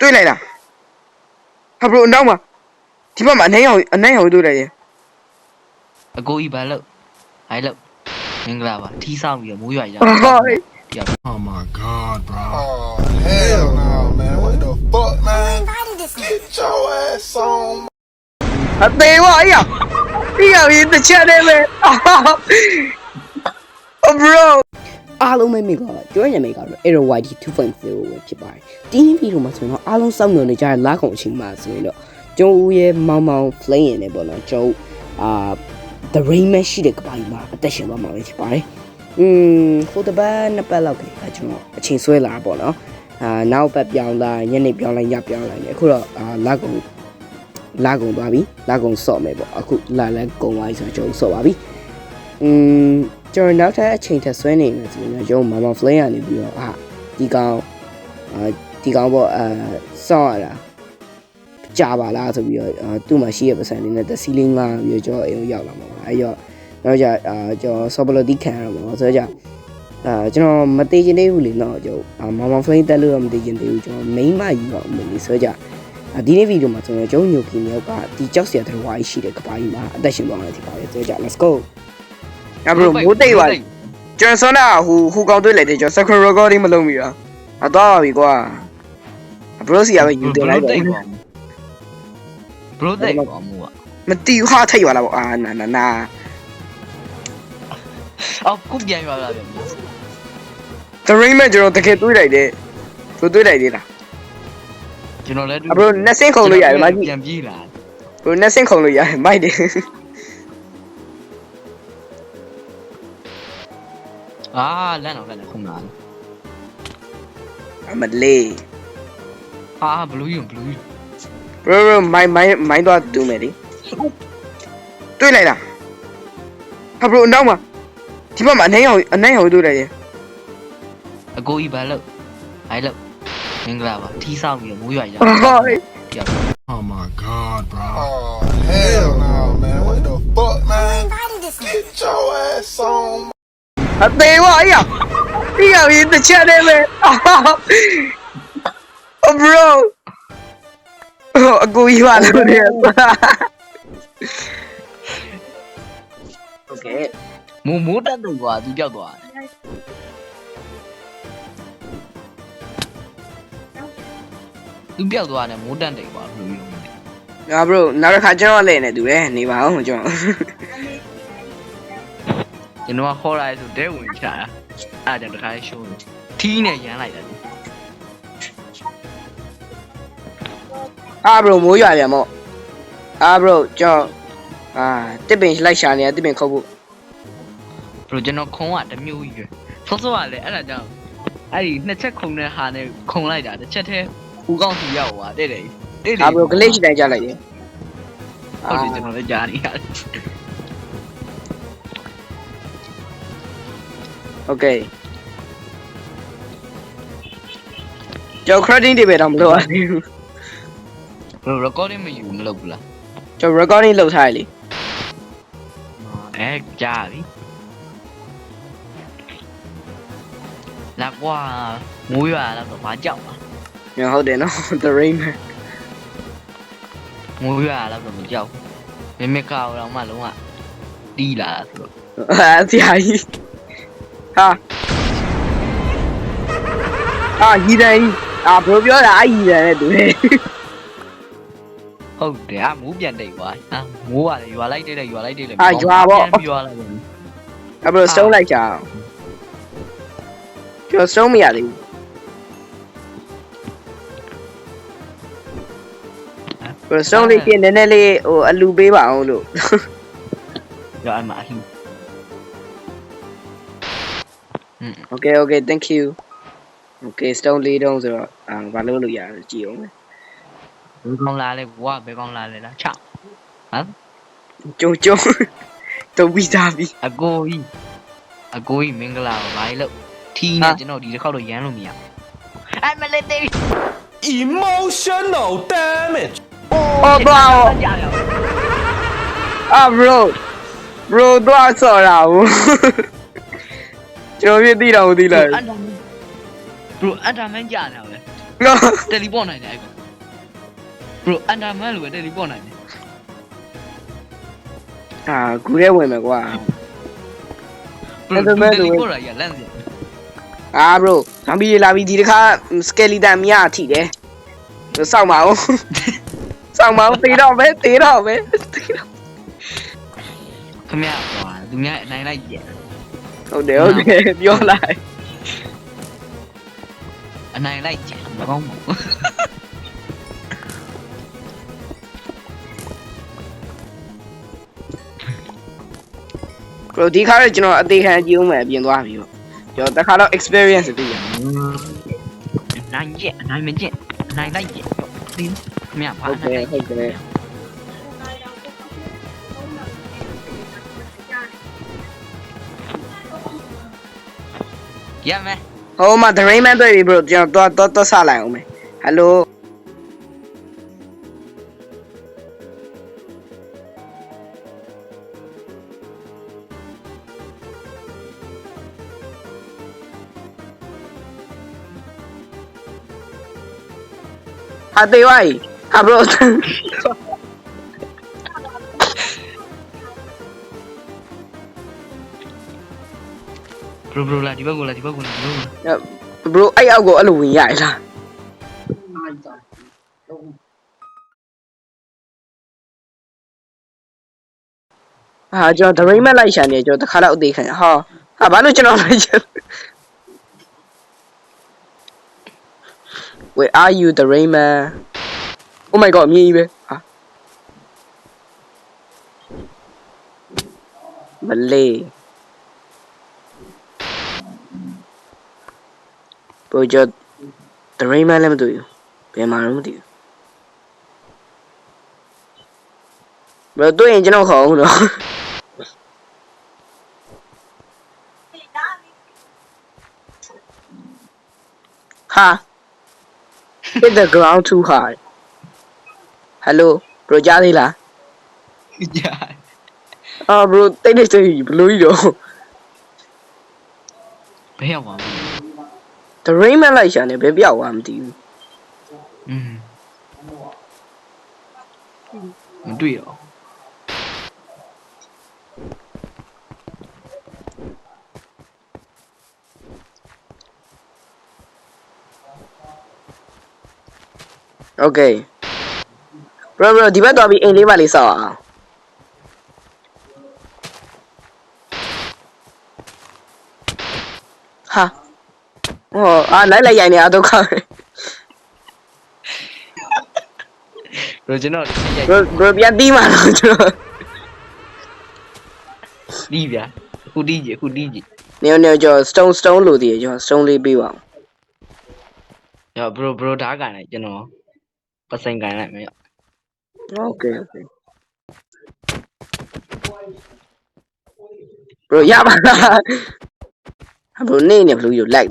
တွေ့လိုက်လားဟာဘရိုနောက်မှာဒီဘက်မှာအနှဲရောင်အနှဲရောင်တွေ့လိုက်ရဲ့အကိုကြီးဘာလို့ဟိုင်လို့မင်္ဂလာပါထီးဆောင်ပြီးတော့မိုးရွာရဟော Oh my god, bro. Oh, hell no, man. What the fuck, man? Get your ass on. အသေးဝအေးရဒီကောင်ကြီးတစ်ချက်တည်းပဲအော်ဘရို အားလုံးပဲမိကကျွမ်းရမိကတော့ Arrow YT 2.0ပဲဖြစ်ပါတယ်။တင်းဗီဒီယိုမှာဆိုတော့အားလုံးစောင့်မျှော်နေကြတဲ့လာခုံအချိန်မှာဆိုရင်တော့ကျုံဦးရဲ့မောင်မောင် flame ရနေပေါ့နော်ကျုံအာ The Rain Man ရှိတဲ့ကပိုင်းမှာအသက်ရှင်သွားမှာပဲဖြစ်ပါတယ်။อืมဟိုတပတ်နှစ်ပတ်လောက်ကလေးကကျွန်တော်အချိန်ဆွဲလာတာပေါ့နော်။အာနောက်ပတ်ပြောင်းလာညနေပြောင်းလိုက်ညပြောင်းလိုက်နေအခုတော့အာလာကုံလာကုံသွားပြီလာကုံစော့မယ်ပေါ့အခုလာလဲကုံသွားပြီဆိုတော့ကျုံစော့ပါပြီ။ อืมကျွန်တော်နောက်ထပ်အချိန်ထက်ဆွဲနေမယ်ဆိုရင်တော့ရုံမမ flame ရနေပြီးတော့အာဒီကောင်အာဒီကောင်ပေါ့အာစောင့်ရတာကြာပါလားဆိုပြီးတော့အာသူ့မှာရှိရပစံလေးနဲ့တစီလင်းကပြီးတော့ကျွန်တော်အိမ်ကိုရောက်လာမှာပါအဲ့တော့နောက်ကြအာကျွန်တော် sobriety ခံရတော့မှာဆိုတော့ကြအာကျွန်တော်မသေးချင်သေးဘူးလေနော်ကျွန်တော်အာမမ flame တက်လို့တော့မသေးချင်သေးဘူးကျွန်တော် main မယူတော့မယ်လေဆိုတော့ကြအာဒီနေ့ဗီဒီယိုမှာကျွန်တော်ကျုံညိုကီမြောက်ကဒီကြောက်စရာတဲ့ဝိုင်းရှိတဲ့ကပိုင်းမှာအသက်ရှင်သွားမယ်ဒီပါပဲဆိုတော့ကြ let's go အဘရိုမိုးတိတ်ပါကျွန်တော်ဆောနာဟိုဟိုကောင်တွေ့လိုက်တယ်ကျွန်တော် second recording မလုပ်မိတာအသွားပါပြီကွာဘရိုစီကပဲယူတယ်လိုက်တယ်ဘရိုတိတ်ပါမိုးอ่ะမတီဟာထိတ်ပါလားပေါ့အာနာနာနာအော်ခုပြန်ရွာလာပြန် The Rain Man ကျွန်တော်တကယ်တွေးလိုက်တယ်သူတွေးလိုက်သေးလားကျွန်တော်လည်းအဘရိုနှစ်ဆင်းခုံလို့ရတယ်မကြီးပြန်ပြေးလာဘရိုနှစ်ဆင်းခုံလို့ရတယ်မိုက်တယ် င်းမိုင်းတော့တူးမယ်လေတွေးလိုက်လားဟာဘရိုနောက်မှာဒီဘက်မှာအနှဲရောင်အနှဲရောင်တွေးလိုက်ရဲ့အကိုကြီးဘာလို့ဟိုင်လို့မင်္ဂလာပါထီးဆောင်ပြီးတော့မိုးရွာရ Oh my god, bro. Oh, hell no, man. What the fuck, man? Get your ass on. အသေးဝအေးရဒီကောင်ကြီးတစ်ချက်တည်းပဲအော်ဘရိုအကူကြီးပါလို့နေโอเค မိုးမိုးတက်တယ်ကွာသူပြောက်သွားသူပြောက်သွားတယ်မိုးတက်တယ်ကွာဘလူးယူ ငါ bro နောက်တစ်ခါကျွန်တော်လည်းနေတူတယ်နေပါအောင်ကျွန်တော် ကျွန်တော်ကခေါ်လာဆိုဒဲဝင်ချတာအဲ့ဒါတခါရှိုးတယ်ထီးနဲ့ရမ်းလိုက်တယ်အာ bro မိုးရွာပြန်မို့အာ bro ကျွန်တော်အာတစ်ပင်လိုက်ရှာနေရတစ်ပင်ခုတ်ဖို့ဘလို့ကျွန်တော်ခုံကတစ်မျိုးကြီးပဲစောစောကလည်းအဲ့ဒါကြောင့်အဲ့ဒီနှစ်ချက်ခုံတဲ့ဟာနဲ့ခုံလိုက်တာတစ်ချက်တည်းဦးကောင်းစီရောက်သွားတဲ့တယ်တဲ့တယ်အာ bro ကလေးရှိတိုင်းကြလိုက်ရင်ဟုတ်တယ်ကျွန်တော်လည်းကြားနေရတယ် Okay ကျော် credit တွေပဲတော့မလုပ်ရသေးဘူးဘယ် recording မယူမလုပ်ဘူးလားကျော် recording လုပ်ထားရလေအဲကြာပြီလာကွာငိုးရလာတော့ဘာကြောက်လားညဟုတ်တယ်နော် the rain ငိုးရလာတော့မကြောက်မမေကောက်တော့မှလုံးဝတီးလာဆိုတော့အာဆရာကြီး ဟာအာကြီးတယ်ကြီးအာ bro ပြောတာအကြီးတယ်နဲ့တူတယ်ဟုတ်တယ်အမိုးပြန်တိတ်သွားဟာမိုးကလည်းရွာလိုက်တိတ်တယ်ရွာလိုက်တိတ်တယ်အာရွာပေါ့ပြန်ရွာလိုက်တယ်အ bro စတုံးလိုက်ကြအောင်ကျွန်တော်စတုံးမရသေးဘူး bro စတုံးလေးပြင်နည်းနည်းလေးဟိုအလူပေးပါအောင်လို့ရွာအမအဟ Okay okay thank you Okay stone လေးတုံးဆိုတော့အာဘာလို့လို့ရလဲကြည့်အောင်မယ်ဘယ်ကောင်လာလဲဘွားဘယ်ကောင်လာလဲလားချဟမ်ကျုံကျုံတုံးပြီးသားပြီအကိုကြီးအကိုကြီးမင်္ဂလာပါဘာလို့ထီးနဲ့ကျွန်တော်ဒီတစ်ခေါက်တော့ရမ်းလို့မရအဲ့မလေးတေး Emotional damage. အော်တော့ကြရအောင်အာ bro bro တော့ဆော်တာဘူး ကျွန်တော်ပြသိတော့မသိလိုက်အန်တာဘရိုအန်တာမန်ကြာနေအောင်လေငါတယ်လီပေါ့နိုင်တယ်အဲ့ကောင် bro အန်ဒါမန်လိုပဲတယ်လီပေါ့နိုင်တယ်အာဂူရဲဝင်မယ်ကွာ bro တယ်လီပေါ့တယ်လိုလီပဲပေါ့တာကြီးကလန့်စရာအာ bro ဇမ်ဘီတွေလာပြီးဒီတစ်ခါစကယ်လီတန်မြားထိတယ်စောင့်ပါဦးစောင့်ပါဦးတေးတော့ပဲတေးတော့ပဲတေးတော့ခမရကွာသူများအနိုင်လိုက်ကြည့်ဟုတ်တယ် ဟုတ်တယ်ပြောလိုက်အနိုင်လိုက်ကြည့်မကောင်းပါဘူးဘရိုဒီခါတော့ကျွန်တော်အသေးခံကြည့်ဦးမယ်ပြင်သွားပြီပေါ့ကျွန်တော်တစ်ခါတော့ experience သိရအနိုင်ကြည့်အနိုင်မကြည့်အနိုင်လိုက်ကြည့်ဒီခမရဘာဟုတ်အနိုင်ကဲ့လိုက်ဟုတ်ကဲ့ ရမယ်ဟိုမှာ the rainman တွေ့ပြီ bro ကျွန်တော်တော့တော့ဆလိုက်အောင်မယ် hello ဟာတေးဝို ဘရိုဘရိုလာဒီဘက်ကိုလာဒီဘက်ကိုလာဒီဘက်ကိုလာ bro အဲ့အောက်ကိုအဲ့လိုဝင်ရလားဟာကျွန်တော် the rainman လိုက်ရှာနေကျွန်တော်တစ်ခါတော့အသေးခံရဟာဟာဘာလို့ကျွန်တော်လိုက်ရှာ Where are you the rainman Oh my god အမြင်ကြီးပဲဟာမလေး ဘိုကျော် the rainman လည်းမတွေ့ဘူးဘယ်မှာတော့မသိဘူးဘယ်တွေ့ရင်ကျွန်တော်ခေါ်အောင်တော့ဟာ hit the ground too hard hello bro ကြားသေးလားကြာအာ bro တိတ်တိတ်တိတ်ဘလို့ကြီးတော့ 不要玩。The Rayman 别不要玩，对。嗯。嗯，对哦。OK。不不，这边多比印尼万里少啊。 ဟောအာလိုက်လိုက်ရိုင်နေအဒုက္ခပဲဘရိုကျွန်တော်ရိုက် bro bro ပြန်တီးမှာတော့ကျွန်တော်ဒီဗျာအခုတီးကြည့်အခုတီးကြည့်နေနေကျော် stone stone လို့တည်ကျော် stone လေးပေးပါအောင်ရောဘရိုဘရိုဓာတ်ကန်လိုက်ကျွန်တော်ပစိန်ကန်လိုက်မယ်ရော Okay, okay. Bro, ရပါလား Bro နေနေဘလူးယူလိုက်